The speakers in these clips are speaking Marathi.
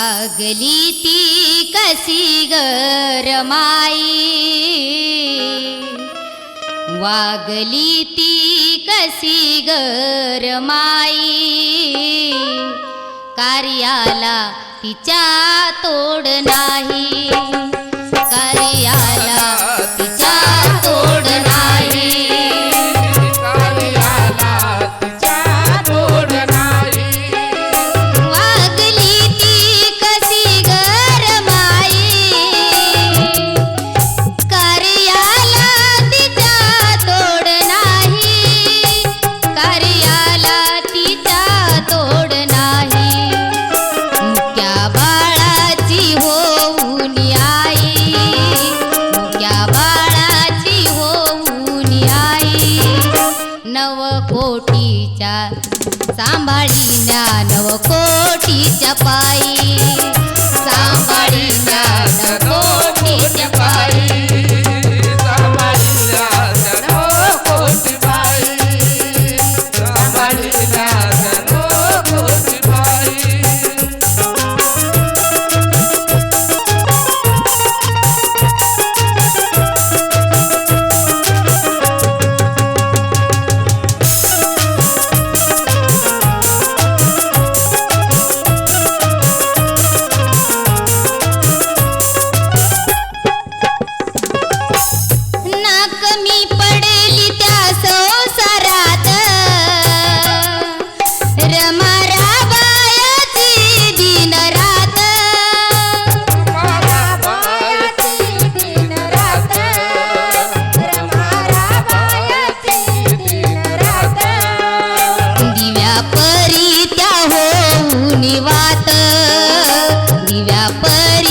लागली ती कशी गरमाई वागली ती कशी गरमाई कार्याला तिच्या तोड नाही. पाई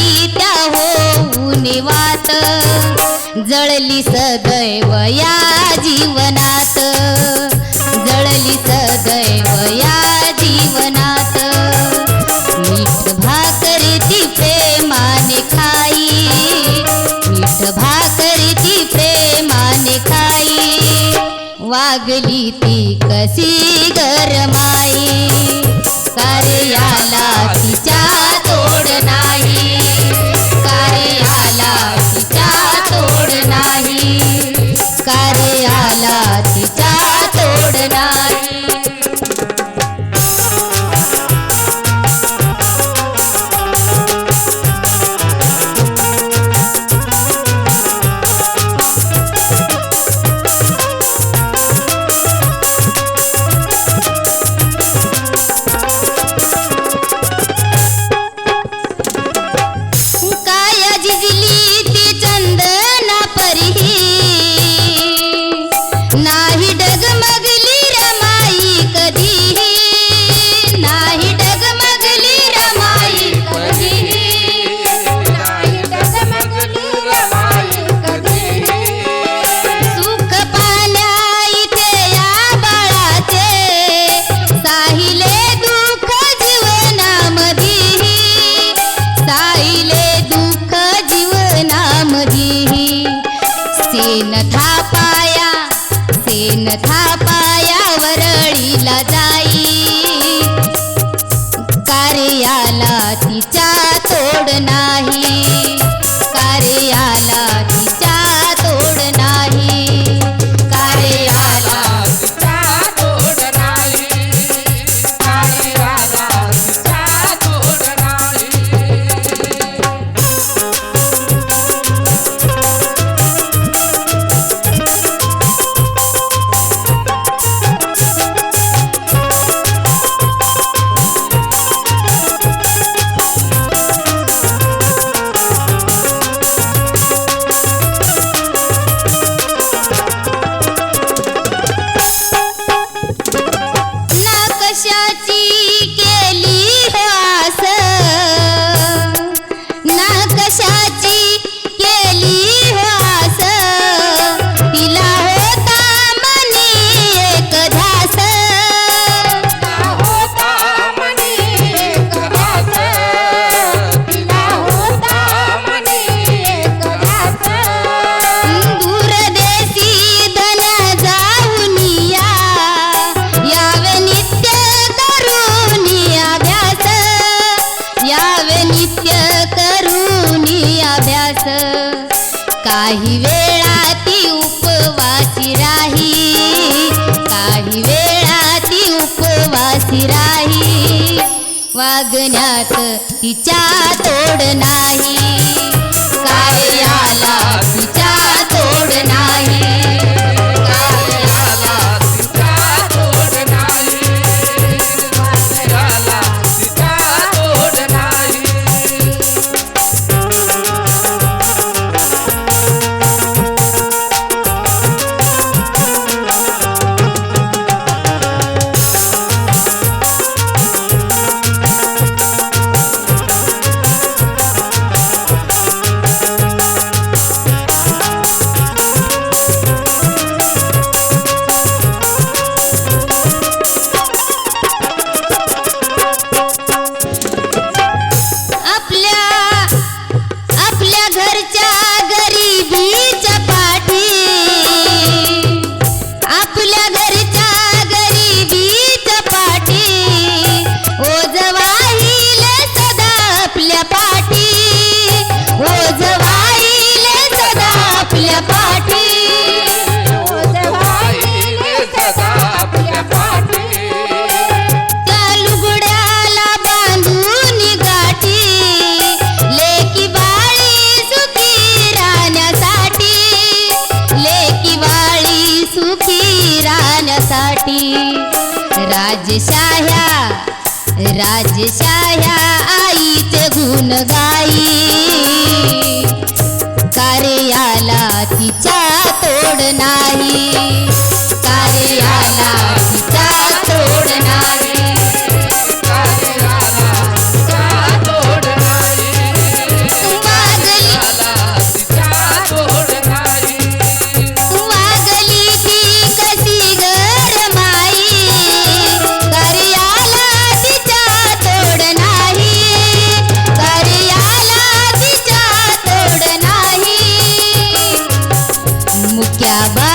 त्या हो निवात जळली सदैव या जीवनात. जळली सदैव या जीवनात. मीठ भाकरी ती प्रेमाने खाई. मीठ भाकरी ती प्रेमाने खाई. वागली ती कशी गरमाई. कार्याला था काही वेळा ती उपवासी राही. काही वेळा ती उपवासी राही. वागण्यात तिच्या तोड नाही. काय आला पाटी राजशाह्या राजशाह्या आईचे गुण गाई. कार्याला तिच्या तोड नाही. siapa